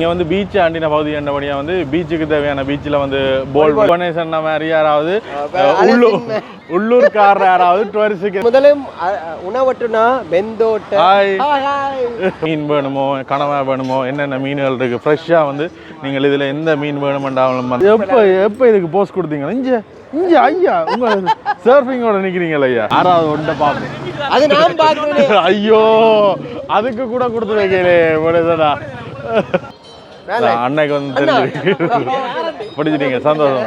இங்கே வந்து பீச் ஆண்டின பகுதி என்னபடியா வந்து பீச்சுக்கு தேவையான பீச்சில் வந்து போல் புவனேஸ்வரன் மாதிரி யாராவது உள்ளூர் உள்ளூர்காரர் யாராவது டூரிஸ்டுக்கு முதலும் உணவட்டுனா வெந்தோட்ட. மீன் வேணுமோ கனவா வேணுமோ என்னென்ன மீன்கள் இருக்கு? ஃப்ரெஷ்ஷாக வந்து நீங்கள் இதில் எந்த மீன் வேணுமெண்டாலும் வந்து எப்போ எப்போ இதுக்கு போஸ்ட் கொடுத்தீங்க? இஞ்ச இஞ்ச ஐயா உங்க சர்ஃபிங்கோட நிற்கிறீங்களா ஐயா. ஆறாவது ஒன்றை பார்ப்போம் அது நான் பார்க்கிறேன் ஐயோ அதுக்கு கூட கொடுத்து முடியுதா அன்னைக்கு வந்து தெரிஞ்சு பிடிச்சிட்டீங்க சந்தோஷம்.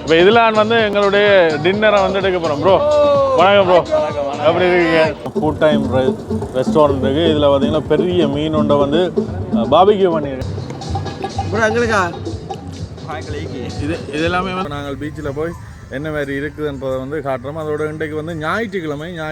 இப்போ இதில் வந்து எங்களுடைய டின்னரை வந்து எடுக்க போகிறோம் ப்ரோ வணக்கம் ப்ரோ எப்படி இருக்கீங்க? ஃபுட் டைம் ரெஸ்டாரண்ட் இருக்குது இதில் பார்த்தீங்கன்னா பெரிய மீன் ஒன்றை வந்து பாபிக்யூ பண்ணியிருக்கு ப்ரோ எங்களுக்கா? இது இது எல்லாமே வந்து நாங்கள் பீச்சில் போய் என்ன மாதிரி இருக்குதுன்றதை வந்து காட்டுறோம். அதோட இன்றைக்கு வந்து ஞாயிற்றுக்கிழமை ஞாய்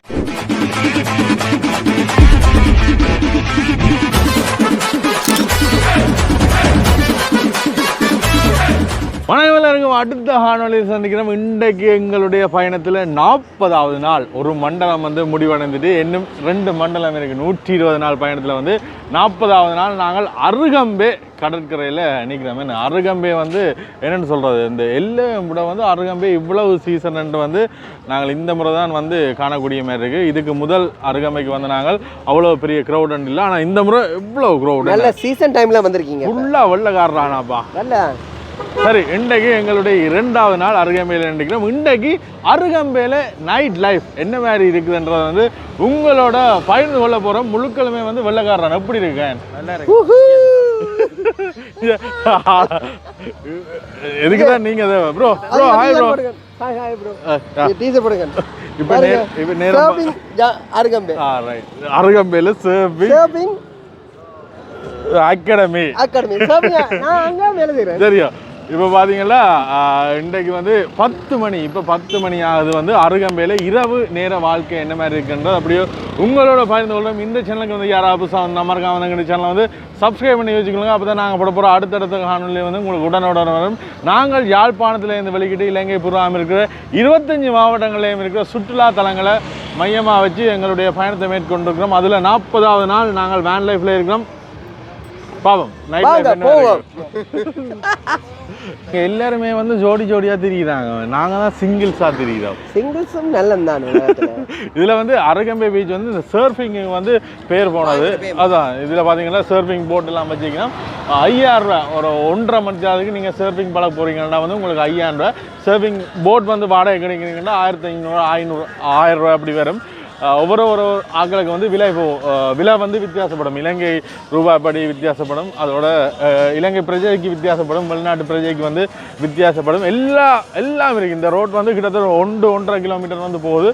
வணக்கம் எல்லாருக்கும். அடுத்த ஹானொலியில் சந்திக்கிறோம். இன்றைக்கு எங்களுடைய பயணத்தில் நாற்பதாவது நாள் ஒரு மண்டலம் வந்து முடிவடைந்துட்டு இன்னும் ரெண்டு மண்டலம் இருக்குது நூற்றி இருபது நாள் பயணத்தில் வந்து நாற்பதாவது நாள் நாங்கள் அருகம்பே கடற்கரையில் நிற்கிறோம் அருகம்பே வந்து என்னென்னு சொல்கிறது இந்த எல்லாம் விட வந்து அருகம்பே இவ்வளவு சீசன் வந்து நாங்கள் இந்த முறை தான் வந்து காணக்கூடிய மாதிரி இருக்குது இதுக்கு முதல் அருகம்பைக்கு வந்து நாங்கள் அவ்வளோ பெரிய க்ரௌட் இல்லை. ஆனால் இந்த முறை இவ்வளோ க்ரௌட் நல்ல சீசன் டைம்ல வந்திருக்கீங்க. ஃபுல்லாக வெள்ளக்காரரானாப்பா. நல்ல. சரி இன்றைக்கு எங்களுடைய இரண்டாவது நாள் அருகம்பையில் நினைக்கிறோம் இன்றைக்கு அருகம்பையில் நைட் லைஃப் என்ன மாதிரி இருக்குதுன்றத வந்து உங்களோட பகிர்ந்து கொள்ள போகிறோம் முழுக்களுமே வந்து வெள்ளக்காரன். எப்படி இருக்கேன்? எதுக்கு தான் நீங்கள் bro bro hi bro hi hi bro ஆ. டீசர் போடுங்க. இப்போ நேர் இப்போ நேரம் சர்பிங் அருகம்பே ஆ ரைட் அருகம்பையில் சர்பிங் சர்பிங் அகாடமி அகாடமி நான் அங்க தெரியும். இப்போ பார்த்தீங்களா ஆஹ், இன்றைக்கு வந்து பத்து மணி இப்போ பத்து மணி ஆகுது வந்து அருகம்பையில் இரவு நேர வாழ்க்கை என்ன மாதிரி இருக்குன்றது அப்படியே உங்களோட பகிர்ந்து கொள்ளும் இந்த சேனலுக்கு வந்து யாராவது புதுசாக வந்து நம்ம இருக்காங்க சேனலை வந்து சப்ஸ்கிரைப் பண்ணி வச்சுக்கோங்க. அப்போ தான் நாங்கள் போட போகிற அடுத்தடுத்த காணொலி வந்து உங்களுக்கு உடனுடன் வரும். நாங்கள் யாழ்ப்பாணத்தில் இருந்து வெளிக்கிட்டு இலங்கை பூர்வாம் இருக்கிற இருபத்தஞ்சி மாவட்டங்களையும் இருக்கிற சுற்றுலா தலங்களை மையமாக வச்சு எங்களுடைய பயணத்தை மேற்கொண்டிருக்கிறோம். அதில் நாற்பதாவது நாள் நாங்கள் வேன் லைஃப்பில் இருக்கிறோம். பாவம். நைட் எல்லாருமே வந்து ஜோடி ஜோடியா திரிகிறாங்க நாங்க தான் சிங்கிள்ஸா திரிகிறோம் சிங்கிள்ஸும் நல்லந்தான் இதுல வந்து அரகம்பே பீச் வந்து இந்த சர்ஃபிங் வந்து பேர் போனது. அதான் இதுல பாத்தீங்கன்னா சர்ஃபிங் போட் எல்லாம் வச்சீங்கன்னா ஐயாயிரம் ரூபாய் ஒரு ஒன்றரை மணி நேரத்துக்கு நீங்க சர்ஃபிங் பழக போறீங்கன்னா வந்து உங்களுக்கு ஐயாயிரம் ரூபாய். சர்ஃபிங் போட் வந்து வாடகை கிடைக்கிறீங்கன்னா ஆயிரத்தி ஐநூறு ஐநூறு ஆயிரம் ரூபாய் அப்படி வரும். ஒவ்வொரு ஒரு ஆட்களுக்கு வந்து விலை போ விலை வந்து வித்தியாசப்படும். இலங்கை ரூபாய் படி வித்தியாசப்படும். அதோட இலங்கை பிரஜைக்கு வித்தியாசப்படும். வெளிநாட்டு பிரஜைக்கு வந்து வித்தியாசப்படும். எல்லா எல்லாம் இருக்குது இந்த ரோட் வந்து கிட்டத்தட்ட ஒன்று ஒன்றரை கிலோமீட்டர் வந்து போகுது.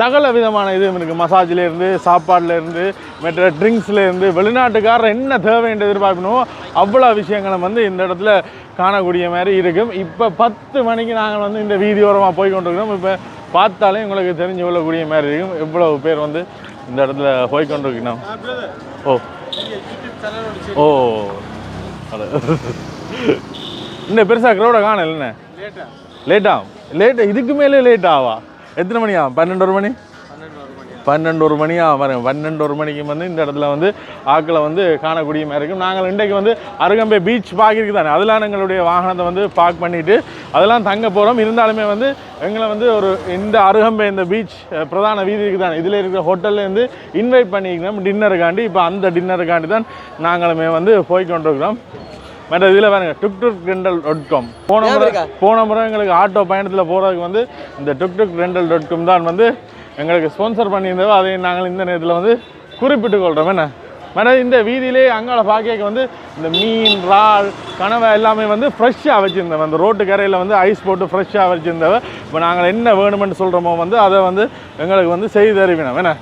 சகல விதமான இதுவும் இருக்குது மசாஜ்லேருந்து சாப்பாடுலேருந்து மற்ற ட்ரிங்க்ஸ்லேருந்து வெளிநாட்டுக்காரர் என்ன தேவைன்னு எதிர்பார்க்கணுமோ அவ்வளோ விஷயங்களும் வந்து இந்த இடத்துல காணக்கூடிய மாதிரி இருக்கும். இப்போ பத்து மணிக்கு நாங்கள் வந்து இந்த வீதியோரமாக போய் கொண்டிருக்கிறோம் இப்போ பார்த்தாலே உங்களுக்கு தெரிஞ்சு கொள்ளக்கூடிய மாதிரி இருக்கும். எவ்வளவு பேர் வந்து இந்த இடத்துல போய் கொண்டிருக்கணும் ஓ. ஓ. இன்னும் பெருசாக க்ரௌடை காணல என்ன? லேட்டா லேட் இதுக்கு மேலே லேட் ஆவா? எத்தனை மணி ஆகும்? பன்னெண்டு ஒரு மணி? பன்னெண்டு ஒரு மணி பாருங்க பன்னெண்டு ஒரு மணிக்கு வந்து இந்த இடத்துல வந்து ஆக்களை வந்து காணக்கூடிய மாதிரி இருக்கும். நாங்கள் இன்றைக்கு வந்து அருகம்பே பீச் பார்க்கிருக்கு தானே? அதெல்லாம் எங்களுடைய வாகனத்தை வந்து பார்க் பண்ணிட்டு அதெல்லாம் தங்க போகிறோம் இருந்தாலுமே வந்து எங்களை வந்து ஒரு இந்த அருகம்பே இந்த பீச் பிரதான வீதி இருக்குது தானே? இதில் இருக்கிற ஹோட்டல்ல இருந்து இன்வைட் பண்ணிக்கிறோம். டின்னருக்காண்டி இப்போ அந்த டின்னருக்காண்டி தான் நாங்களுமே வந்து போய் கொண்டிருக்கிறோம். மற்ற இதில் பாருங்க tuk tuk rental dot com போன முறை? போன முறை எங்களுக்கு ஆட்டோ பயணத்தில் போகிறதுக்கு வந்து இந்த tuk tuk rental dot com தான் வந்து எங்களுக்கு ஸ்பான்சர் பண்ணியிருந்தவோ அதை நாங்கள் இந்த நேரத்தில் வந்து குறிப்பிட்டு கொள்கிறோம் என்ன? மேடம் இந்த வீதியிலே அங்கால பாக்கியக்கு வந்து இந்த மீன் இறால் கனவை எல்லாமே வந்து ஃப்ரெஷ்ஷாக வச்சுருந்தோம் அந்த ரோட்டு கரையில் வந்து ஐஸ் போட்டு ஃப்ரெஷ்ஷாக வச்சுருந்தவ. இப்போ நாங்கள் என்ன வேணுமென்னு சொல்கிறோமோ வந்து அதை வந்து எங்களுக்கு வந்து செய்து தருவினோம். என்ன?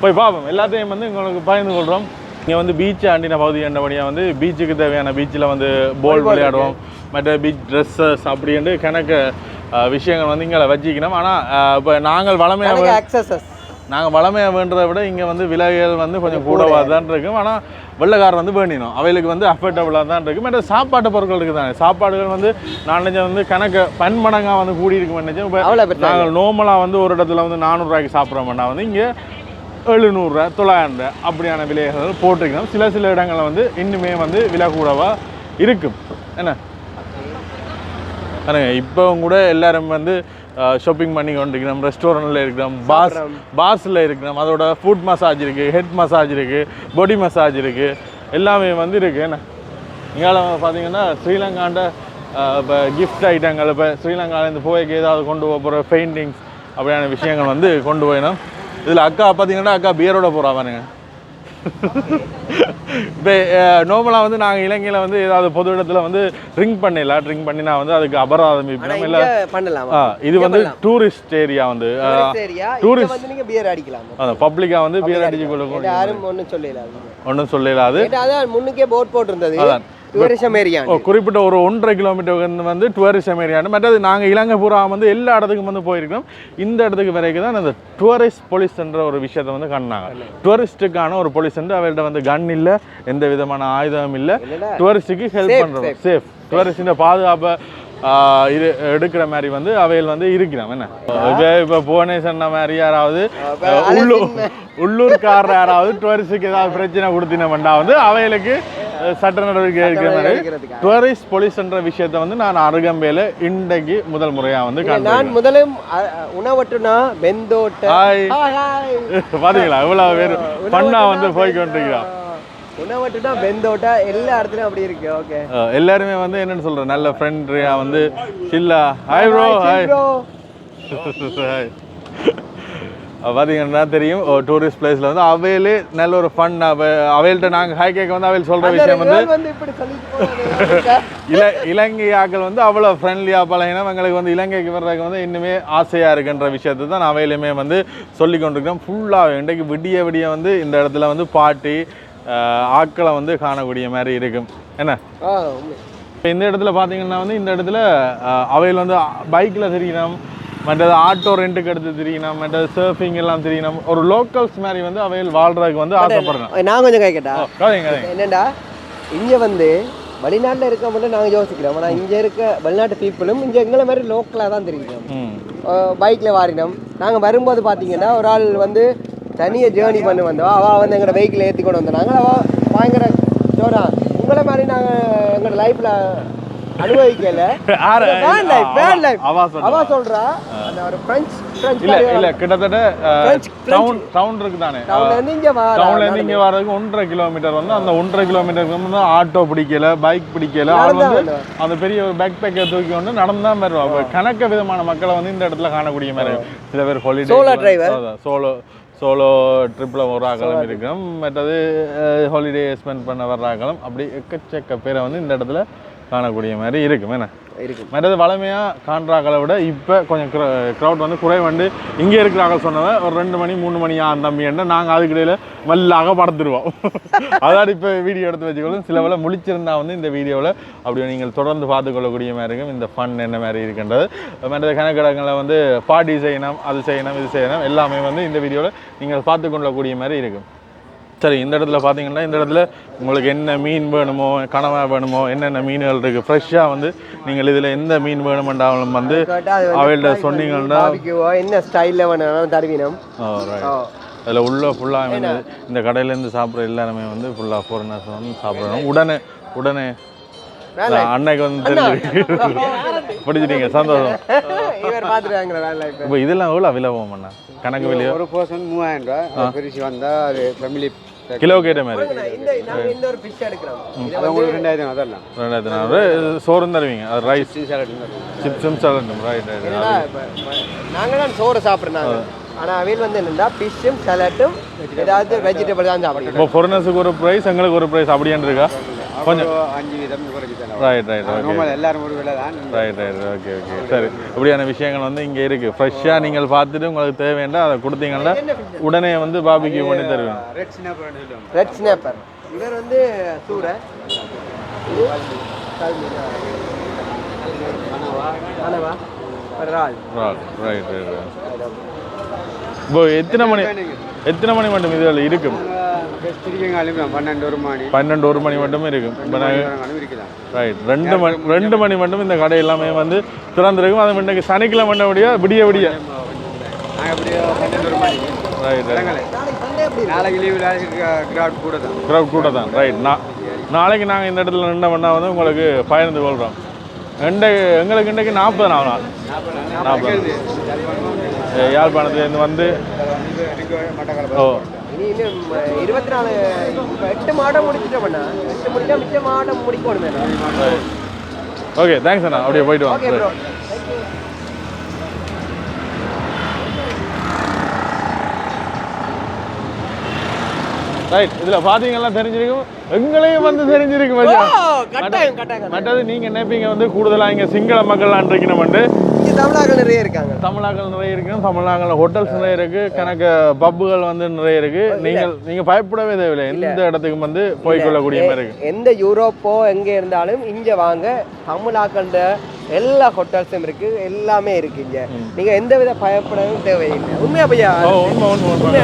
போய் பார்ப்போம். எல்லாத்தையும் வந்து உங்களுக்கு பயந்து கொள்கிறோம் இங்கே வந்து பீச் ஆண்டின பகுதி என்னபடியாக வந்து பீச்சுக்கு தேவையான பீச்சில் வந்து போல் விளையாடுவோம். மற்ற பீச் ட்ரெஸ்ஸஸ் அப்படின்ட்டு கணக்கு விஷயங்கள் வந்து இங்கே வச்சிக்கணும். ஆனால் இப்போ நாங்கள் வளமையாக நாங்கள் வளமையாக வேண்டதை விட இங்கே வந்து விலைகள் வந்து கொஞ்சம் கூடவாக தான் இருக்கும். ஆனால் வெள்ளைக்காரர் வந்து வேண்டினோம். அவைகளுக்கு வந்து அஃபோர்டபுளாக தான் இருக்குது மற்ற சாப்பாட்டு பொருட்கள் இருக்குது தானே. சாப்பாடுகள் வந்து நான் வந்து கணக்கு பன்மடங்காக வந்து கூடி இருக்கும் நினைச்சேன் இப்போ நாங்கள் நார்மலாக வந்து ஒரு இடத்துல வந்து நானூறுரூவாய்க்கு சாப்பிட்றோம்னா வந்து இங்கே எழுநூறுரூவா தொள்ளாயிரம் ரூபா அப்படியான விலைகள் போட்டிருக்கணும் சில சில இடங்களில் வந்து இன்னுமே வந்து விலை கூடவா இருக்கும். என்ன? பாருங்க இப்போவும் கூட எல்லாரும் வந்து ஷாப்பிங் பண்ணி கொண்டிருக்கிறோம். ரெஸ்டாரண்ட்டில் இருக்கிறோம். பாஸ் பாஸில் இருக்கிறோம். அதோட ஃபுட் மசாஜ் இருக்குது ஹெட் மசாஜ் இருக்குது பாடி மசாஜ் இருக்குது எல்லாமே வந்து இருக்குது என்ன? இங்கால பார்த்தீங்கன்னா ஸ்ரீலங்காண்ட இப்போ கிஃப்ட் ஐட்டங்கள் இப்போ ஸ்ரீலங்காலேருந்து போய்க்கு ஏதாவது கொண்டு போக போகிற பெயிண்டிங்ஸ் அப்படியான விஷயங்கள் வந்து கொண்டு போயிடும் இதில் அக்கா பார்த்தீங்கன்னா அக்கா பியரோட போகிறா பாருங்க. இப்போ நார்மலாக வந்து நாங்கள் இலங்கையில் வந்து ஏதாவது பொது இடத்துல வந்து ட்ரிங்க் பண்ணிடலாம் ட்ரிங்க் பண்ணினா வந்து அதுக்கு அபராதம் இப்போ இல்லை பண்ணலாம். ஆ இது வந்து டூரிஸ்ட் ஏரியா வந்து சரியா tourist- இங்க வந்து நீங்க பியர் அடிக்கலாம். அந்த பப்ளிக்காக வந்து பியர் அடிச்சு இது யாரும் ஒண்ணும் சொல்லல ஒன்றும் சொல்லலாது அதான் முன்னுக்கே போட் போட்டிருந்தது. அதான். டூரிசம் ஏரியா குறிப்பிட்ட ஒரு ஒன்றரை கிலோமீட்டர் வந்து டூரிசம் ஏரியாண்டு மற்றது நாங்கள் இலங்கை பூரா வந்து எல்லா இடத்துக்கும் வந்து போயிருக்கோம் இந்த இடத்துக்கு வரைக்கும் தான் அந்த டூரிஸ்ட் போலீஸ்ன்ற ஒரு விஷயத்தை வந்து கண்டாங்க டூரிஸ்ட்டுக்கான ஒரு போலீஸ் அவள்கிட்ட வந்து கன் இல்லை எந்த விதமான ஆயுதமும் இல்லை. டூரிஸ்ட்டுக்கு ஹெல்ப் பண்ணுறோம் சேஃப் டூரிஸ்டின் பாதுகாப்பை இது எடுக்கிற மாதிரி வந்து அவையில் வந்து இருக்கிறோம் என்ன? இப்போ இப்போ புவனே சொன்ன மாதிரி யாராவது உள்ளூர் உள்ளூர்காரர் யாராவது டூரிஸ்ட்டுக்கு ஏதாவது பிரச்சனை கொடுத்தினோம்னா வந்து அவைகளுக்கு சட்ட நடவடிக்கை எடுக்கிற மாதிரி. டூரிஸ்ட் போலீஸ்ன்ற விஷயத்தை வந்து நான் அருகம்பேல இன்றைக்கு முதல் முறையா வந்து நான் முதலும் உணவட்டுனா ஹாய். பாத்தீங்களா? இவ்வளவு பேர் பண்ணா வந்து போய் கொண்டிருக்கிறான் உணவட்டுனா வெந்தோட்டா எல்லா இடத்துலயும் அப்படி இருக்கு. ஓகே எல்லாருமே வந்து என்னன்னு சொல்ற? நல்ல ஃப்ரெண்ட்ரியா வந்து சில்லா. ஹாய் ப்ரோ ஹாய் பார்த்தீங்கன்னா தெரியும் டூரிஸ்ட் பிளேஸ்ல வந்து அவையிலே நல்ல ஒரு ஃபன் அவையில்ட்ட நாங்கள் ஹாய் கேட்க வந்து அவையில் சொல்ற விஷயம் வந்து. இல இலங்கை ஆக்கள் வந்து அவ்வளோ ஃப்ரெண்ட்லியாக பழகினா எங்களுக்கு வந்து இலங்கைக்கு வர்றதுக்கு வந்து இன்னுமே ஆசையாக இருக்குன்ற விஷயத்தை தான் அவையிலுமே வந்து சொல்லி கொண்டிருக்கிறோம் ஃபுல்லாக இன்றைக்கு விடிய விடிய வந்து இந்த இடத்துல வந்து பாட்டி ஆட்களை வந்து காணக்கூடிய மாதிரி இருக்கும். என்ன. இப்போ இந்த இடத்துல பார்த்தீங்கன்னா வந்து இந்த இடத்துல அவையில் வந்து பைக்கில் தெரியணும் மற்றது ஆட்டோ ரெண்ட்டுக்கு எடுத்து தெரியணும் மற்றது சர்ஃபிங் எல்லாம் தெரியணும் ஒரு லோக்கல்ஸ் மாதிரி வந்து அவையில் வாழ்றதுக்கு வந்து ஆசைப்படுறேன் நான் கொஞ்சம் கேட்கட்டா கதைங்க கதைங்க. என்னடா? இங்க வந்து வெளிநாட்டுல இருக்க மட்டும் நாங்க யோசிக்கிறோம். ஆனா இங்க இருக்க வெளிநாட்டு பீப்புளும் இங்க எங்களை மாதிரி லோக்கலா தான் தெரியும் ம். பைக்ல வாரினோம். நாங்க வரும்போது பாத்தீங்கன்னா ஒரு ஆள் வந்து தனியா ஜேர்னி பண்ணி வந்தோம். அவ வந்து எங்களோட வெஹிக்கிள் ஏத்தி கொண்டு வந்தாங்க அவ பயங்கர ஜோரா. உங்களை மாதிரி நாங்க எங்களோட லைஃப்ல அனுபவிக்கல. யாரு? வேன் லைஃப் வேன் லைஃப் அவா சொல்றா. அவ சொல்றா அந்த ஒரு பிரெஞ்சு பிரெஞ்சு இல்ல இல்ல கிட்டத்தட்ட டவுன் டவுன் இருக்கு தானே டவுன்ல இருந்து இங்க வர டவுன்ல இருந்து இங்க வர்றதுக்கு ஒன்றரை கிலோமீட்டர் வந்து அந்த ஒன்றரை கிலோமீட்டருக்கு வந்து ஆட்டோ பிடிக்கல பைக் பிடிக்கல. வந்து அந்த பெரிய ஒரு பேக் பேக்கை தூக்கி கொண்டு நடந்து அப்ப கணக்க விதமான மக்களை வந்து இந்த இடத்துல காணக்கூடிய மாதிரி. சில பேர் ஹாலிடே. சோலோ சோலோ ட்ரிப்பில் வர ஆக்களும் இருக்கும் மற்றது ஹாலிடே ஸ்பெண்ட் பண்ண வர்ற ஆக்களும் அப்படி எக்கச்சக்க பேரை வந்து இந்த இடத்துல காணக்கூடிய மாதிரி இருக்கும். என்ன? இருக்குது மற்றது வளமையாக காண்றாக்களை விட இப்போ கொஞ்சம் க்ரௌட் வந்து குறை வந்து இங்கே இருக்கிறாங்க சொன்னவன் ஒரு ரெண்டு மணி மூணு மணி ஆ தம்பின்னா நாங்கள் அதுக்கிடையில் மல்லாக படுத்துருவோம் அதான் இப்போ வீடியோ எடுத்து வச்சுக்கொள்ளும் சில வேலை முழிச்சிருந்தா வந்து இந்த வீடியோவில் அப்படி நீங்கள் தொடர்ந்து பார்த்துக்கொள்ளக்கூடிய மாதிரி இருக்கும். இந்த ஃபன் என்ன மாதிரி இருக்கின்றது. மற்றது கணக்கிடங்களை வந்து பாட்டி செய்யணும் அது செய்யணும் இது செய்யணும் எல்லாமே வந்து இந்த வீடியோவில் நீங்கள் பார்த்து கொள்ளக்கூடிய மாதிரி இருக்கும். சரி இந்த இடத்துல பார்த்தீங்கன்னா இந்த இடத்துல உங்களுக்கு என்ன மீன் வேணுமோ கனவா வேணுமோ என்னென்ன மீன்கள் இருக்குது ஃப்ரெஷ்ஷாக வந்து நீங்கள் இதில் எந்த மீன் வேணுமென்றாலும் வந்து கேட்டா அது வந்து அவள்கிட்ட fry சொன்னீங்கன்னா என்ன ஸ்டைல்ல வேணாலும் தருவினோம். அதில் உள்ள ஃபுல்லாக வந்து இந்த கடையிலேருந்து சாப்பிட்ற எல்லாருமே வந்து ஃபுல்லாக ஃபாரினர்ஸ் வந்து சாப்பிடணும். உடனே உடனே. வேலை. அன்னைக்கு வந்து தெரிஞ்சு பிடிச்சிட்டீங்க சந்தோஷம். வேலை இப்ப. இதெல்லாம் எவ்வளோ விலவும் பண்ணா கணக்கு வெளியோ ஒரு பர்சன் மூவாயிரம் ரூபாய். பெருசு வந்தா அது ஃபேமிலி கிலோ கேட்ட மாதிரி. அதெல்லாம் ரெண்டாயிரத்தி நானூறு சோறும் தருவீங்க. அது ரைஸ் சிப்ஸும் சலண்டும் ரைட் ரைட் என்னடா, இப்ப- இப்ப நாங்க தான் சோறு சாப்பிடுறாங்க ஆனா அவையில் வந்து என்னன்னா ஃபிஷ்ஷும் சலாட்டும் ஏதாவது வெஜிடபிள் தான் சாப்பிடுறோம். இப்போ ஃபாரினர்ஸுக்கு ஒரு ப்ரைஸ் எங்களுக்கு ஒரு ப்ரைஸ் அப்படியான்னு இருக்கா? கொஞ்சம். அஞ்சு வீதம் ரைட் ரைட் ஓகே நார்மல் எல்லாரும் ஒரு விலை தான். ரைட் ரைட் ஓகே ஓகே சரி. இப்படியான விஷயங்கள் வந்து இங்கே இருக்குது ஃப்ரெஷ்ஷாக நீங்கள் பார்த்துட்டு உங்களுக்கு தேவைன்னா அதை கொடுத்தீங்கன்னா உடனே வந்து பாபிக்கு பண்ணி தருவேன். ரெட் சொல்லுவாங்க. ரெட் ஸ்னேப்பர் இவர் வந்து சூரை ரைட் இப்போ எத்தனை மணி எத்தனை மணி மட்டும் இதில் இருக்கும் பன்னெண்டு ஒரு மணி. மட்டும் இருக்கும். இப்போ நாங்கள் ரைட் ரெண்டு மணி ரெண்டு மணி மட்டும் இந்த கடை எல்லாமே வந்து திறந்திருக்கும். அது இன்னைக்கு சனிக்கிழமை விடிய விடிய. விடிய மணி. ரைட் க்ரௌட் கூட தான் ரைட் நான் நாளைக்கு நாங்கள் இந்த இடத்துல நின்று பண்ணால் வந்து உங்களுக்கு பகிர்ந்து கொள்கிறோம் ரெண்டு எங்களுக்கு இன்றைக்கு நாற்பது நாள். நாள். நாற்பது யாழ்ப்பாணத்துலேருந்து வந்து ஓ. இனி இன்னும் இருபத்தி நாலு இப்ப எட்டு மாடம் முடிச்சிட்டோம்னா எட்டு முடிச்சா மிச்ச மாடம் முடிக்கணும் ஓகே தேங்க்ஸ் அண்ணா அப்படியே போயிட்டு வாங்க ரைட் இதில் பார்த்தீங்கன்னா தெரிஞ்சிருக்கும் எங்களையும் வந்து தெரிஞ்சிருக்கும் மச்சான். மற்றது நீங்கள் நினைப்பீங்க வந்து கூடுதலாக இங்கே சிங்கள மக்கள்லாம் இருக்கணும்ட்டு இங்க தமிழாக்கள் நிறைய இருக்காங்க. தமிழாக்கள் நிறைய இருக்கு தமிழ்நாட்டில் ஹோட்டல்ஸ் நிறைய இருக்கு கணக்கு பப்புகள் வந்து நிறைய இருக்கு. நீங்கள் நீங்க பயப்படவே தேவையில்லை. எந்த இடத்துக்கு வந்து போய்க்கொள்ளக்கூடிய மாதிரி இருக்கு. எந்த யூரோப்போ எங்க இருந்தாலும் இங்க வாங்க தமிழாக்கண்ட எல்லா ஹோட்டல்ஸும் இருக்கு எல்லாமே இருக்கு இங்க. நீங்க எந்த வித பயப்படவும் தேவையில்லை. உண்மையா பையா?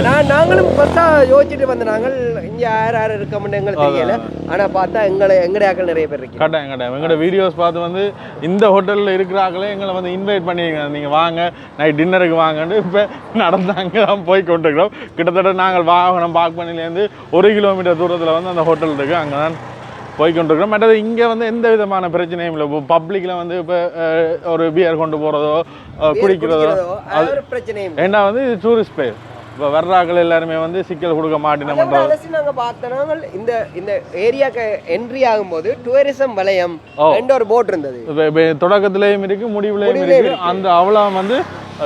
நான் நாங்களும் ஃபர்ஸ்டா யோசிச்சுட்டு வந்த நாங்கள் இங்க யார் யார் இருக்கோம்னு எங்களுக்கு தெரியல. ஆனா பார்த்தா எங்களை எங்கடைய ஆக்கள் நிறைய பேர் இருக்கு கட்டாயம் கட்டாயம். எங்களோட வீடியோஸ் பார்த்து வந்து இந்த ஹோட்டலில் இருக்கிறாங்களே எங்களை வந்து இன்வைட் பண்ணியிருக்காங்க நீங்கள் வாங்க நைட் டின்னருக்கு வாங்கன்னு இப்போ நடந்தாங்க. தான் போய் கொண்டிருக்கிறோம். கிட்டத்தட்ட நாங்கள் வாகனம் பார்க் பண்ணிலேருந்து ஒரு கிலோமீட்டர் தூரத்தில் வந்து அந்த ஹோட்டல் இருக்குது அங்கே தான் போய் கொண்டிருக்கிறோம் மற்றது இங்கே வந்து எந்த விதமான பிரச்சனையும் இல்லை. இப்போ பப்ளிக்கில் வந்து இப்போ ஒரு பியர் கொண்டு போகிறதோ குடிக்கிறதோ அது ஒரு பிரச்சனையும். ஏன்னா வந்து இது டூரிஸ்ட் பிளேஸ் இப்போ வர்றாக்கள் எல்லாருமே வந்து சிக்கல் கொடுக்க பார்த்த நாங்கள் இந்த இந்த ஏரியாக்கு என்ட்ரி ஆகும்போது டூரிசம் வலயம் ஓ. என்ற ஒரு போட் இருந்தது. இப்போ தொடக்கத்துலேயும் இருக்கு முடிவுலையும் முடிவுலயும் இருக்கு. அந்த அவ்வளோ வந்து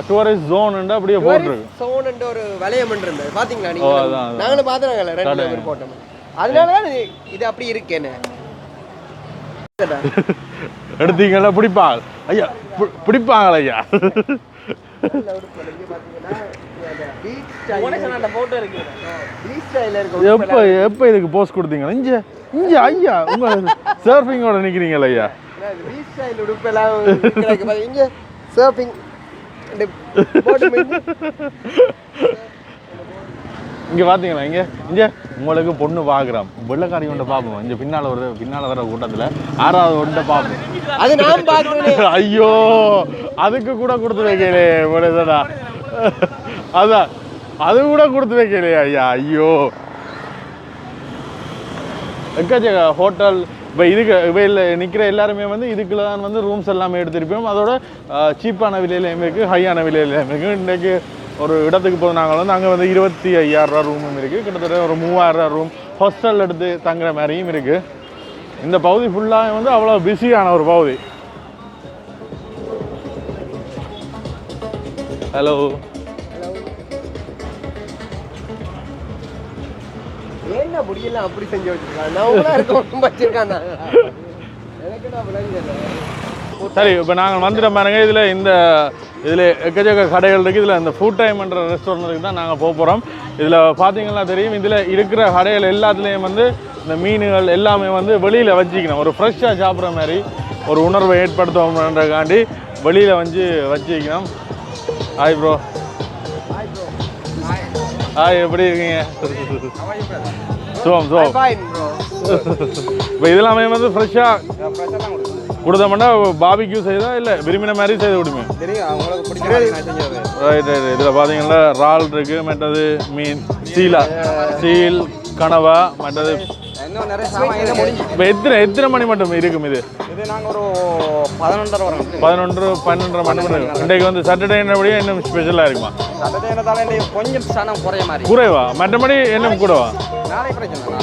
டூரிஸ்ட் ஜோன் அப்படியே போட்டிருக்கு என்ற ஒரு வலயம் இருந்தது. பாத்தீங்களா ஓ, நீங்க அதான், அதான். நாங்களும் பார்த்தோம் ரெண்டு பேர் போட்டோம். அதனால தான் இது- அப்படி இருக்கேன்னு. எடுத்தீங்களா பிடிப்பாங்க. ஐயா பிடிப்பாங்களா ஐயா. எப்போ எப்போ இதுக்கு போஸ்ட் கொடுத்தீங்க? இஞ்ச இஞ்ச ஐயா உங்க சர்ஃபிங்கோட நிற்கிறீங்களா ஐயா. பாத்தீங்க, இங்க மீது இங்க பாத்தீங்களா இங்க இங்க உங்களுக்கு பொண்ணு பார்க்குறோம் வெள்ளக்காரி ஒன்றை பார்ப்போம் இங்க பின்னால வர பின்னால வர கூட்டத்துல ஆறாவது ஒன்றை பார்ப்போம் அது நான் பார்க்கிறேன் ஐயோ அதுக்கு கூட கொடுத்து வைக்கலையே இவ்வளவுதானா அதான் அது கூட கொடுத்து வைக்கலையே ஐயா ஐயோ. எக்கச்சக்க ஹோட்டல் இப்போ இதுக்கு இவையில் நிற்கிற எல்லாருமே வந்து இதுக்குள்ள தான் வந்து ரூம்ஸ் எல்லாமே எடுத்திருப்போம். அதோட சீப்பான விலையிலையும் இருக்குது ஹையான விலையிலையும் இருக்குது இன்றைக்கு ஒரு இடத்துக்கு போது நாங்கள் வந்து அங்கே வந்து இருபத்தி ஐயாயிரம் ரூபா ரூமும் இருக்குது கிட்டத்தட்ட ஒரு மூவாயிரம் ரூபா ரூம் ஹாஸ்டல் எடுத்து தங்குற மாதிரியும் இருக்குது இந்த பகுதி ஃபுல்லாக வந்து அவ்வளோ பிஸியான ஒரு பகுதி. ஹலோ அப்படி செஞ்சு சரி இப்போ நாங்கள் வந்துட்ட பாருங்க. இதில் இந்த இதில் எக்கச்சக்க கடைகள் இருக்குது இதில் இந்த ஃபுட் டைம்ன்ற ரெஸ்டாரண்ட்டுக்கு தான் நாங்கள் போக போகிறோம் இதில் பார்த்தீங்கன்னா தெரியும் இதில் இருக்கிற கடைகள் எல்லாத்துலேயும் வந்து இந்த மீன்கள் எல்லாமே வந்து வெளியில் வச்சுக்கணும். ஒரு ஃப்ரெஷ்ஷாக சாப்பிட்ற மாதிரி ஒரு உணர்வை ஏற்படுத்துவோம்ன்றக்காண்டி வெளியில் வந்து வச்சுக்கணும். ஹாய் ப்ரோ ஹாய் எப்படி இருக்கீங்க? ஃபைன் ப்ரோ இப்போ இதெல்லாமே வந்து ஃப்ரெஷ்ஷாக கொடுத்தோம்னா பாபிக்யூ செய்தா இல்லை விரும்பின மாதிரி செய்து கொடுமே? ரைட் ரைட் இதில் பார்த்தீங்கன்னா இறால் இருக்கு மற்றது மீன் சீலா சீல் கனவா மற்றது இன்னும் நிறைய சாமான் முடிஞ்சு இப்போ எத்தனை எத்தனை மணி மட்டும் இருக்கும் இது? இது நாங்கள் ஒரு பதினொன்றரை வரோம். பதினொன்று பன்னெண்டரை மணி மட்டும் இன்றைக்கு வந்து சாட்டர்டேன்றபடியே இன்னும் ஸ்பெஷலாக இருக்குமா? சட்டத்தை என்னதால கொஞ்சம் சனம் குறைய மாதிரி. குறைவா? மற்றபடி இன்னும் கூடவா?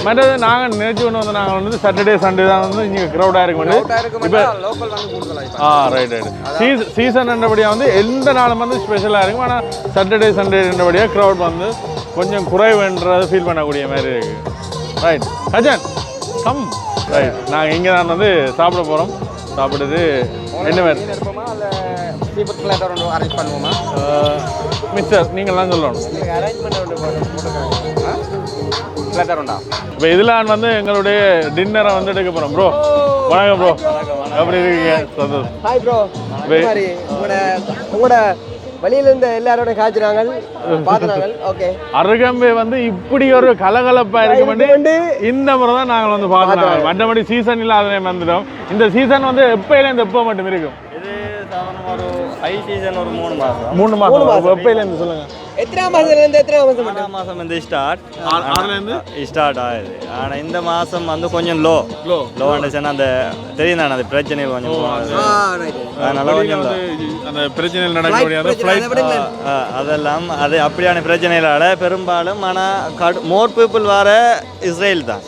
மற்றது நாங்கள் நினைச்சு கொண்டு வந்து நாங்கள் வந்து சாட்டர்டே சண்டே தான் வந்து இங்கே க்ரௌடாக இருக்கும். கூடுதலாக ஆ ரைட் ரைட் சீசன் சீசன்ன்றபடியாக வந்து எந்த நாளும் வந்து ஸ்பெஷலாக இருக்கும். ஆனால் சாட்டர்டே சண்டேன்றபடியாக க்ரௌட் வந்து கொஞ்சம் குறைவுன்றது ஃபீல் பண்ணக்கூடிய மாதிரி இருக்கு. ரைட் சஜன் கம் ரைட் நாங்கள் இங்கே தான் வந்து சாப்பிட போகிறோம் சாப்பிட்டுட்டு என்ன ஒன்று அரேஞ்ச் பண்ணுவோமா மிஸ்டர் நீங்கள்லாம் சொல்லணும். இப்போ இதில் வந்து எங்களுடைய டின்னரை வந்து எடுக்க போகிறோம் ப்ரோ வணக்கம் ப்ரோ எப்படி இருக்கீங்க? சந்தோஷம். ஹாய் ப்ரோ உங்களோட வழியில இருந்த எல்லாரோட காய்ச்சினாங்க பார்த்துனாங்க ஓகே அருகம்பை வந்து இப்படி ஒரு கலகலப்பா இருக்குமெண்டு இந்த முறை தான் நாங்கள் வந்து பார்த்தோம் மற்றபடி சீசன் இல்லாத வந்துட்டோம் இந்த சீசன் வந்து எப்பயில இந்த எப்போ மட்டும் இருக்கும்? இது ஒரு ஹை சீசன் ஒரு மூணு மாதம் மூணு மாதம் வெப்பையிலேருந்து ஆறாம் மாதம் வந்து ஸ்டார்ட் ஸ்டார்ட் ஆகுது. ஆனால் இந்த மாதம் வந்து கொஞ்சம் லோ லோ லோ அண்டர்ஸ்டாண்ட் அந்த தெரியும் அந்த பிரச்சனைகள் கொஞ்சம் போகுது. ஆ ரைட் அதனால கொஞ்சம் அந்த நடக்கக்கூடிய ஆ, அதெல்லாம் அது அப்படியான பிரச்சனைகளால பெரும்பாலும் ஆனால் மோர் பீப்புள் வர இஸ்ரேல் தான்.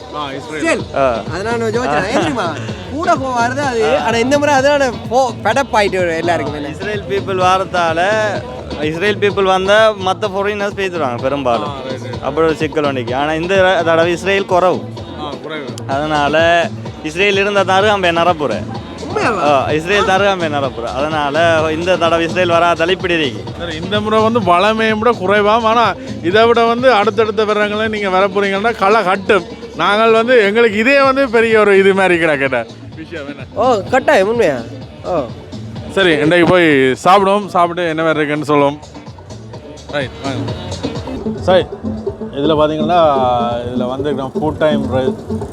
அதனால கூட வருது அது ஆனா இந்த முறை அதனால போ பெடப்பாயிட்டு எல்லாருக்குமே. என்ன? இஸ்ரேல் பீப்புள் வரத்தால இஸ்ரேல் பீப்புள் வந்தால் மற்ற ஃபாரினர்ஸ் பேசுவாங்க பெரும்பாலும். அப்படி ஒரு சிக்கல் ஒன்றைக்கு ஆனால் இந்த தடவை இஸ்ரேல் குறவு. அதனால் இஸ்ரேல் இருந்த தருகாம்பே நரப்புற. உண்மையாவா? இஸ்ரேல் தருகாம்பே நரப்புற. அதனால் இந்த தடவை இஸ்ரேல் வரா தலைப்பிடி இந்த முறை வந்து வளமையை விட குறைவாம் ஆனால் இதை விட வந்து அடுத்தடுத்த வர்றவங்களே நீங்கள் வர போறீங்கன்னா களை கட்டும். நாங்கள் வந்து எங்களுக்கு இதே வந்து பெரிய ஒரு இது மாதிரி கிடக்கிட்ட ஓ கட்டாயம் உண்மையா? ஓ. சரி இன்றைக்கு போய் சாப்பிடுவோம். சாப்பிட்டு என்ன மாதிரி இருக்குன்னு சொல்லுவோம். ரைட் வாங்க. சரி இதில் பார்த்தீங்கன்னா இதில் வந்து ஃபுட் டைம்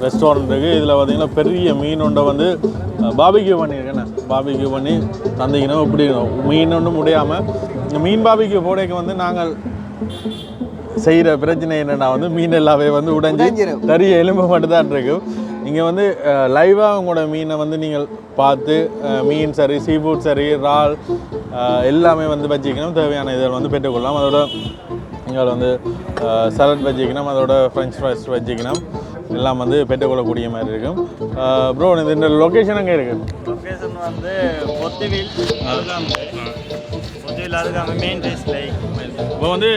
ரெஸ்டாரண்ட் இருக்குது இதில் பார்த்தீங்கன்னா பெரிய மீன் ஒன்றை வந்து பாபிக்யூ பண்ணியிருக்கேன் பாபிக்யூ பண்ணி தந்திக்கணும். இப்படி மீன் ஒன்றும் முடியாமல் இந்த மீன் பாபிக்யூ போடைக்கு வந்து நாங்கள் செய்கிற பிரச்சனை என்னென்னா வந்து மீன் எல்லாமே வந்து உடைஞ்சி. நிறைய எலும்பு மட்டும் தான் இருக்கும் இங்கே வந்து லைவாக உங்களோட மீனை வந்து நீங்கள் பார்த்து மீன் சரி சீ ஃபுட் சரி இறால் எல்லாமே வந்து வச்சிக்கணும் தேவையான இதை வந்து பெற்றுக்கொள்ளலாம். அதோட நீங்கள் வந்து சலட் வச்சிக்கணும் அதோட ஃப்ரெஞ்ச் ஃப்ரைஸ் வச்சுக்கணும் எல்லாம் வந்து பெற்றுக்கொள்ளக்கூடிய மாதிரி இருக்கும். ப்ரோ இந்த லொக்கேஷன் அங்கே இருக்குது லொக்கேஷன் வந்து பொத்திவில் அதுதான். பொத்திவில் அதுக்காக மெயின் ரைஸ் லைக் இப்போ வந்து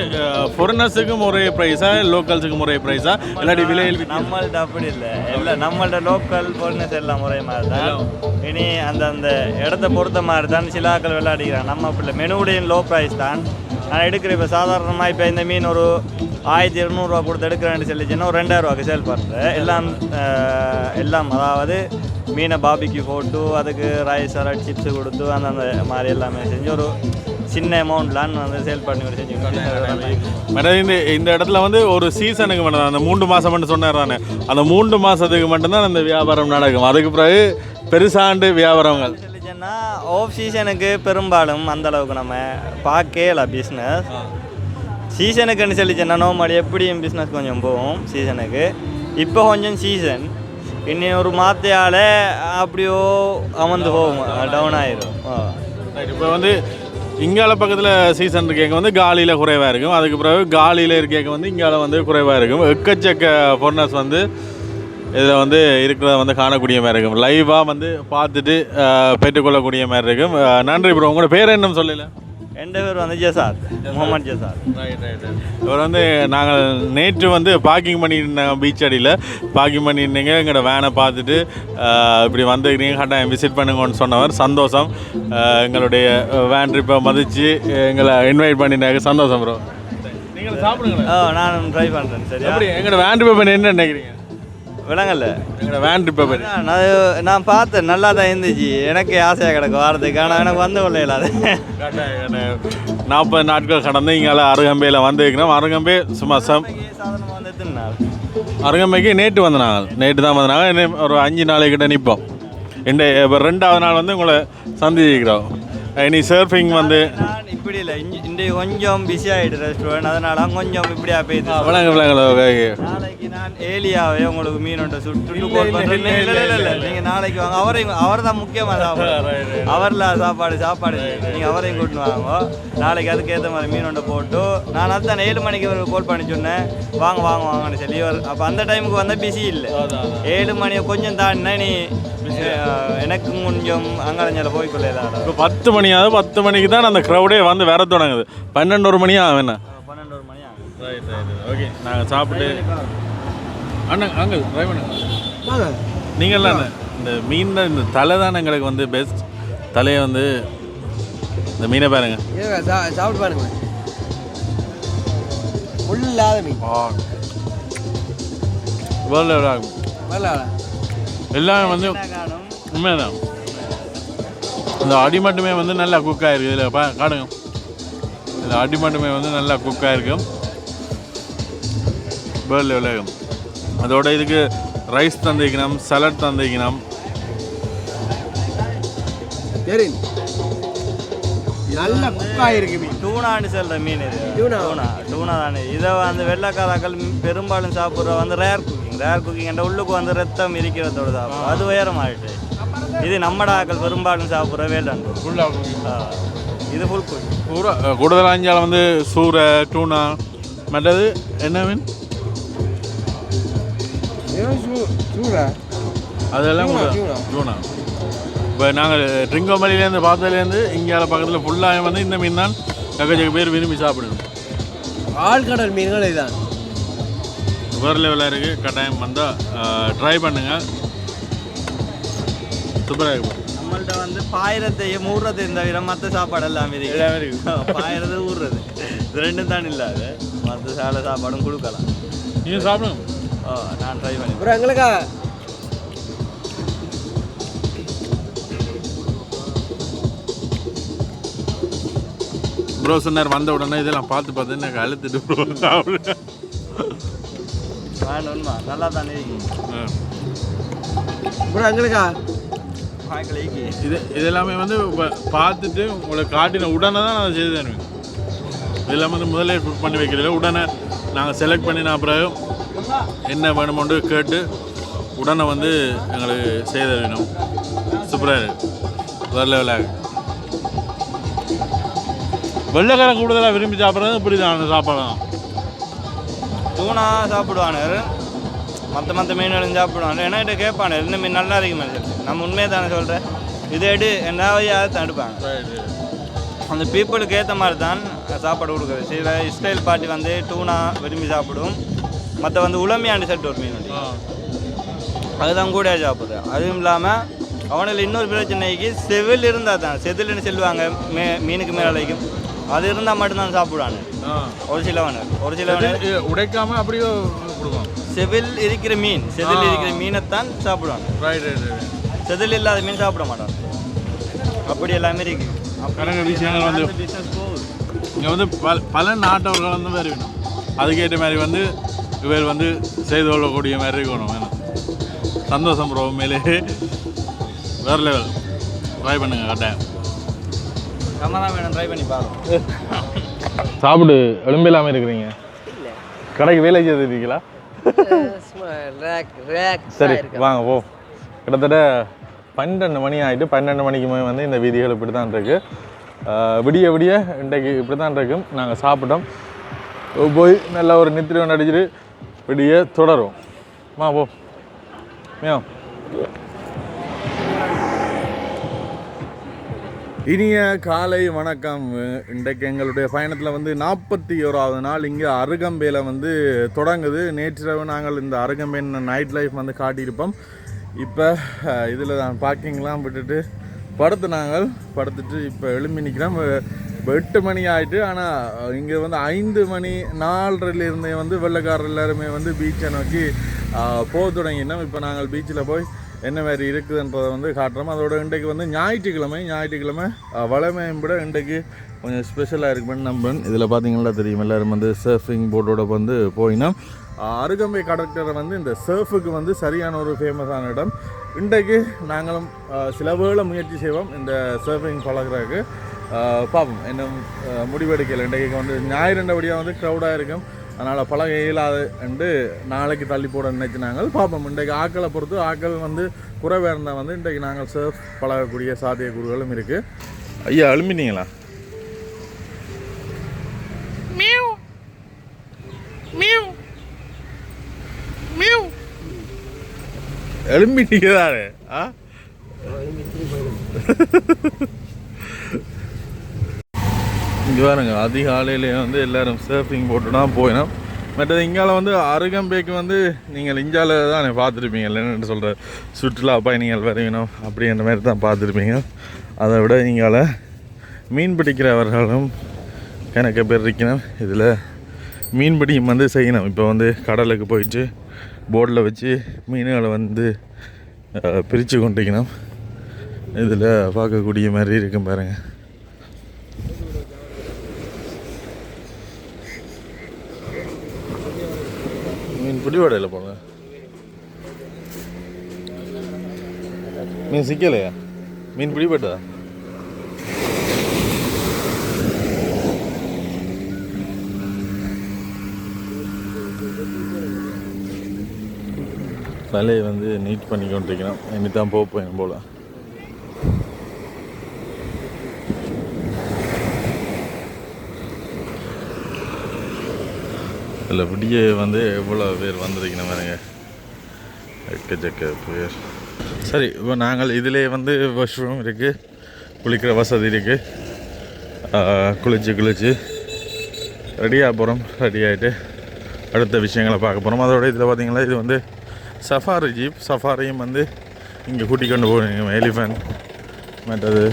ஃபாரினர்ஸுக்கும் ஒரே ப்ரைஸா லோக்கல்ஸுக்கும் ஒரே ப்ரைஸா இல்லாட்டி விலையில் நம்மள்ட்ட அப்படி இல்லை. எல்லாம் நம்மள்ட்ட லோக்கல் பொருள்னஸ் எல்லாம் ஒரே மாதிரி தான். இனி அந்த அந்த இடத்த பொறுத்த மாதிரி தான் சில ஆக்கள் விளையாடிக்கிறாங்க நம்ம அப்படி இல்லை. மெனுவுடைய லோ ப்ரைஸ் தான். நான் எடுக்கிறேன் இப்போ சாதாரணமாக இப்போ இந்த மீன் ஒரு ஆயிரத்தி இரநூறுவா கொடுத்து எடுக்கிறேன்னு சொல்லிச்சுன்னா ஒரு ரெண்டாயிரரூவாக்கு சேல் பண்ணுறேன் எல்லாம் எல்லாம் அதாவது மீனை பாபிக்கு போட்டு அதுக்கு ரைஸ் சரட் சிப்ஸ் கொடுத்து அந்த அந்த மாதிரி எல்லாமே செஞ்சு ஒரு சின்ன அமௌண்ட்லான் வந்து சேல் பண்ணி செஞ்சு மேடம் இந்த இந்த இடத்துல வந்து ஒரு சீசனுக்கு மட்டும் அந்த மூன்று மாதம் மட்டும் சொன்னார் தானே அந்த மூன்று மாதத்துக்கு மட்டும்தான் அந்த வியாபாரம் நடக்கும். அதுக்கு பிறகு பெருசாண்டு வியாபாரங்கள். ஆஃப் சீசனுக்கு பெரும்பாலும் அந்த அளவுக்கு நம்ம பார்க்கல பிஸ்னஸ் சீசனுக்குன்னு சொல்லிச்சேன்னா நோமாடி எப்படியும் பிஸ்னஸ் கொஞ்சம் போகும் சீசனுக்கு இப்போ கொஞ்சம் சீசன் இனி ஒரு மாத்தையால் அப்படியோ அமர்ந்து போகும். டவுன் ஆயிரும். ஆ. இப்போ வந்து இங்கால பக்கத்தில் சீசன் இருக்கேங்க வந்து காலியில் குறைவாக இருக்கும். அதுக்கு பிறகு காலியில் இருக்கேங்க வந்து இங்கால வந்து குறைவாக இருக்கும். எக்கச்சக்க ஃபோர்னஸ் வந்து இதில் வந்து இருக்கிறத வந்து காணக்கூடிய மாதிரி இருக்கும். லைவாக வந்து பார்த்துட்டு பெற்றுக்கொள்ளக்கூடிய மாதிரி இருக்கும். நன்றி ப்ரோ உங்களோட பேர் என்னன்னு சொல்லல. என் பேர் வந்து ஜெசாத் முகமது ஜெசாத் இவர் வந்து நாங்கள் நேற்று வந்து பார்க்கிங் பண்ணியிருந்தாங்க பீச் அடியில். பார்க்கிங் பண்ணியிருந்தீங்க எங்களோட வேனை பார்த்துட்டு இப்படி வந்துக்கிறீங்க கட்டாயம் விசிட் பண்ணுங்கன்னு சொன்னவர் சந்தோஷம். எங்களுடைய வேன் ட்ரிப்பை மதித்து எங்களை இன்வைட் பண்ணினாங்க சந்தோஷம் ப்ரோ நீங்கள் சாப்பிடுங்களேன் ஆ நான் ட்ரை பண்ணுறேன் சரியா? எப்படி எங்களோட வேன் ட்ரிப்பை பற்றி என்ன நினைக்கிறீங்க? விளங்கல. எங்களோட வேன் ட்ரிப்பை பற்றி நான் நான் பார்த்தேன். நல்லா தான் இருந்துச்சு. எனக்கு ஆசையாக கிடக்கும் வாரத்துக்கு. ஆனால் எனக்கு வந்து கொள்ளையில அது. நாற்பது நாட்கள் கடந்து இங்கே அருகம்பையில் வந்துருக்கிறோம். அருகம்பை சும்மா சம் வந்து அருகம்பைக்கு நேற்று வந்த நாங்கள் நேற்று தான் இன்னும் ஒரு அஞ்சு நாளைக்கிட்ட நிற்போம் இந்த இப்போ ரெண்டாவது நாள் வந்து உங்களை சந்திக்கிறோம். இனி சர்ஃபிங் வந்து நான் இப்படி இல்லை. இன்றைக்கு கொஞ்சம் பிஸி ஆகிட்டு ரெஸ்டாரண்ட் அதனால கொஞ்சம் இப்படியா போயிடுது விளங்க விளங்கல நாளைக்கு நான் ஏலியாவே உங்களுக்கு மீனோட சுட்டு கோல் பண்ணுறேன் இல்லை இல்லை இல்லை நீங்கள் நாளைக்கு வாங்க. அவரையும் அவர் தான் முக்கியமாக சாப்பாடு அவரில் சாப்பாடு சாப்பாடு நீங்கள் அவரையும் கூட்டின்னு வாங்க. நாளைக்கு அதுக்கேற்ற மாதிரி மீனோட போட்டு நான் அதுதான் ஏழு மணிக்கு ஒரு கோல் பண்ணி சொன்னேன். வாங்க வாங்க வாங்கன்னு சொல்லி அவர் அப்போ அந்த டைமுக்கு வந்தால் பிஸி இல்லை. ஏழு மணியை கொஞ்சம் தாண்டினா நீ எனக்கும் கொஞ்சம் அங்காளஞ்சால போய்க்கொள்ள இப்போ பத்து மணியாவது பத்து மணிக்கு தான் அந்த க்ரௌடே வந்து வர தொடங்குது. பன்னெண்டு ஒரு மணியா ஆகும் என்ன? பன்னெண்டு ஒரு மணி ஆகும் ரைட் ரைட் ஓகே நாங்கள் சாப்பிட்டு அண்ணா அங்கே ட்ரை பண்ணுங்க வாங்க நீங்கள்லாம் என்ன? இந்த மீன் இந்த தலை தான் எங்களுக்கு வந்து பெஸ்ட் தலையை வந்து இந்த மீனை பாருங்க. சாப்பிட்டு பாருங்க. முள் இல்லாத மீன். எல்லாமே வந்து உண்மைதான். இந்த அடி மட்டுமே வந்து நல்லா குக் ஆயிருக்கு. இதில் பா காடுங்க இந்த அடி மட்டுமே வந்து நல்லா குக் ஆயிருக்கும் வேர்ல்டு விளையும். அதோட இதுக்கு ரைஸ் தந்திக்கணும் சலட் தந்திக்கணும் சரி நல்ல குக்காக இருக்கு மீன். டூனான்னு சொல்ற மீன் இது. Tuna. டூனா டூனா தானே. இதை வந்து வெள்ளைக்காராக்கள் பெரும்பாலும் சாப்பிட்ற வந்து ரேர் குக்கிங் ரேர் குக்கிங் என்ற உள்ளுக்கு வந்து ரத்தம் இருக்கிறதோட சாப்பிடும் அது உயரமாயிட்டு. இது நம்மட ஆக்கள் பெரும்பாலும் சாப்பிட்ற ஃபுல்லாக இது ஃபுல் பூரா கூடுதல் அஞ்சால் வந்து சூரை டூனா மற்றது என்ன மீன்? அதெல்லாம் டூனா, கூட டூனா. இப்போ நாங்கள் ட்ரிங்கோமலிலேருந்து பார்த்ததுலேருந்து இங்கே பக்கத்தில் ஃபுல்லாக வந்து இந்த மீன் தான் எக்கச்சக்க பேர் விரும்பி சாப்பிடணும் ஆழ்கடல் மீன்கள் இதுதான் வேறு லெவலில் இருக்குது கட்டாயம் வந்தால் ட்ரை பண்ணுங்கள் சூப்பராக இருக்கும் நம்மள்ட்ட வந்து பாயிரத்தையும் ஊறுறதையும் தவிர மற்ற சாப்பாடு எல்லாம் எல்லாமே இருக்கு பாயிரது ஊறுறது இது ரெண்டும் தான் இல்லாது மற்ற சாலை சாப்பாடும் கொடுக்கலாம். நீங்கள் சாப்பிடுங்க. ஓ நான் ட்ரை பண்ணி அப்புறம் எங்களுக்கா? ப்ரோ சொன்னார் வந்த உடனே இதெல்லாம் பார்த்து பார்த்து எனக்கு அழுத்துட்டு ப்ரோ சாப்பிடு வேணும் உண்மை நல்லா தானே இருக்கு. அப்புறம் எங்களுக்கா? இது இது எல்லாமே வந்து இப்ப பார்த்துட்டு உங்களை காட்டின உடனே தான் நான் செய்து தருவேன். இதெல்லாம் வந்து முதல்ல குக் பண்ணி வைக்கிறதில்ல உடனே நாங்கள் செலக்ட் பண்ணின பிறகு என்ன வேணுமோண்டு கேட்டு உடனே வந்து எங்களுக்கு செய்து தருவினோம் சூப்பராக இருக்கு. வேறு லெவலாக வெள்ளைக்காரன் கூடுதலாக விரும்பி சாப்பிட்றது இப்படி தான் சாப்பாடு தான் தூணா சாப்பிடுவானு மற்ற மற்ற மீன்களும் சாப்பிடுவானு என்ன கிட்ட கேட்பானு இந்த மீன் நல்லா இருக்கு மாதிரி நம்ம உண்மையை தானே சொல்கிறேன் இதை எடு என்னாவது யாரும் தடுப்பாங்க. அந்த பீப்புளுக்கு ஏற்ற மாதிரி தான் சாப்பாடு கொடுக்குறது. சில இஸ்ரேல் பாட்டி வந்து டூனா விரும்பி சாப்பிடும். மற்ற வந்து உளமையாண்டு செட் ஒரு மீன். அதுதான் கூட சாப்பிடுது. அதுவும் இல்லாமல் அவனில் இன்னொரு பிரச்சனைக்கு செவில் இருந்தால் தான். செதில்னு சொல்லுவாங்க மே மீனுக்கு மேலைக்கும் அது இருந்தால் மட்டும்தான் சாப்பிடுவானு. ஒரு சிலவனு ஒரு சிலவனு இது உடைக்காம அப்படியே கொடுக்கும் செவில் இருக்கிற மீன் செதில் இருக்கிற மீனைத்தான் சாப்பிடுவாங்க. ரைட் ரைட் ரைட் செதில் இல்லாத மீன் சாப்பிட மாட்டாங்க. அப்படி எல்லாமே இருக்கு. கணக்கு விஷயங்கள் வந்து இங்கே வந்து பல பல நாட்டவர்கள் வந்து வேறு வேணும் அதுக்கேற்ற மாதிரி வந்து இவர் வந்து செய்து கொள்ளக்கூடிய மாதிரி இருக்கணும். வேணும் சந்தோஷம் ப்ரோ மேலே வேறு லெவல் ட்ரை பண்ணுங்க கட்டாயம். தான் வேணும் ட்ரை பண்ணி பார்க்கணும் சாப்பிடு எலும்பில்லாமல் இருக்கிறீங்க. கடைக்கு வேலை செய்திருக்கீங்களா சரி வாங்க போ. கிட்டத்தட்ட பன்னெண்டு மணி ஆகிட்டு பன்னெண்டு மணிக்கு மேல் வந்து இந்த வீதிகள் இப்படி தான் இருக்கு. ஆஹ் விடிய விடிய இன்றைக்கு இப்படி தான் இருக்கும். நாங்கள் சாப்பிட்டோம். போய் நல்ல ஒரு நித்திரை ஒன்று அடிச்சுட்டு விடிய தொடரும். வா போ. மியா இனிய காலை வணக்கம். இன்றைக்கு எங்களுடைய பயணத்தில் வந்து நாற்பத்தி ஓராவது நாள் இங்கே அருகம்பேல வந்து தொடங்குது. நேற்றிரவு நாங்கள் இந்த அருகம்பேன் நைட் லைஃப் வந்து காட்டியிருப்போம். இப்போ இதில் தான் பார்க்கிங்லாம் விட்டுட்டு படுத்து நாங்கள் படுத்துட்டு இப்போ எழும்பி நிற்கிறோம் எட்டு மணி ஆகிட்டு ஆனால் இங்கே வந்து ஐந்து மணி நாலரைலேருந்தே வந்து வெள்ளைக்காரர் எல்லாருமே வந்து பீச்சை நோக்கி போக தொடங்கினோம். இப்போ நாங்கள் பீச்சில் போய் என்ன மாதிரி இருக்குதுன்றதை வந்து காட்டுறோம். அதோட இன்றைக்கு வந்து ஞாயிற்றுக்கிழமை ஞாயிற்றுக்கிழமை அஹ், வளமையும் விட இன்றைக்கு கொஞ்சம் ஸ்பெஷலாக இருக்குமென்னு நம்புறேன் இதில் பார்த்தீங்கன்னா தெரியும் எல்லாரும் வந்து சர்ஃபிங் போட்டோட வந்து போயினா அருகம்பை கடற்கரை வந்து இந்த சர்ஃபுக்கு வந்து சரியான ஒரு ஃபேமஸான இடம். இன்றைக்கு நாங்களும் சில வேளை முயற்சி செய்வோம் இந்த சர்ஃபிங் பழகிறதுக்கு. பார்ப்போம் என்ன முடிவெடுக்கல. இன்றைக்கு வந்து ஞாயிறுண்டபடியாக வந்து க்ரௌடாக இருக்கும். அதனால் பழக இயலாது என்று நாளைக்கு தள்ளி போட நினைச்சினாங்க பார்ப்போம். இன்றைக்கு ஆக்களை பொறுத்து ஆக்கள் வந்து குறைவாக இருந்தால் வந்து இன்றைக்கு நாங்கள் சர்ஃப் பழகக்கூடிய சாத்தியக்கூறுகளும் இருக்குது ஐயா அலுமினிங்களா எலும்பிட்டீங்கதானே ஆ? இங்கே பாருங்க அதிகாலையிலே வந்து எல்லோரும் சர்ஃபிங் போட்டு தான் போயினோம். மற்றது இங்கால வந்து அருகம்பேக்கு வந்து நீங்கள் இங்கால தான் பார்த்துருப்பீங்க இல்லைன்னு சொல்கிற சுற்றுலா பயணிகள் வரையணும் அப்படின்ற மாதிரி தான் பார்த்துருப்பீங்க. அதை விட இங்கால மீன் பிடிக்கிறவர்களும் எனக்கு பேர் இருக்கணும். இதில் மீன்பிடியும் வந்து செய்யணும். இப்போ வந்து கடலுக்கு போயிட்டு போர்டில் வச்சு மீன்களை வந்து பிரித்து கொண்டிருக்கணும். இதில் பார்க்கக்கூடிய மாதிரி இருக்கும் பாருங்கள் குடிவாடையில் போனேன் மீன் சிக்கலையா மீன் பிடிபட்டதா வலையை வந்து நீட் பண்ணி கொண்டிருக்கிறோம் இனி தான் போப்போம் போல இதில் விடிய வந்து எவ்வளோ பேர் வந்திருக்கணும் பாருங்க. எக்கச்சக்க பேர். சரி இப்போ நாங்கள் இதிலே வந்து வாஷ்ரூம் இருக்குது குளிக்கிற வசதி இருக்குது குளிச்சு குளிச்சு. ரெடியாக போகிறோம் ரெடி ஆகிட்டு அடுத்த விஷயங்களை பார்க்க போகிறோம் அதோட இதில் பார்த்திங்கன்னா இது வந்து சஃபாரி ஜீப் சஃபாரியும் வந்து இங்கே கூட்டி கொண்டு போகணும் எலிஃபென்ட் மற்றது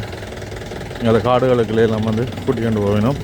எங்களை காடுகளுக்குள்ளே எல்லாம் வந்து கூட்டி கொண்டு போகணும்.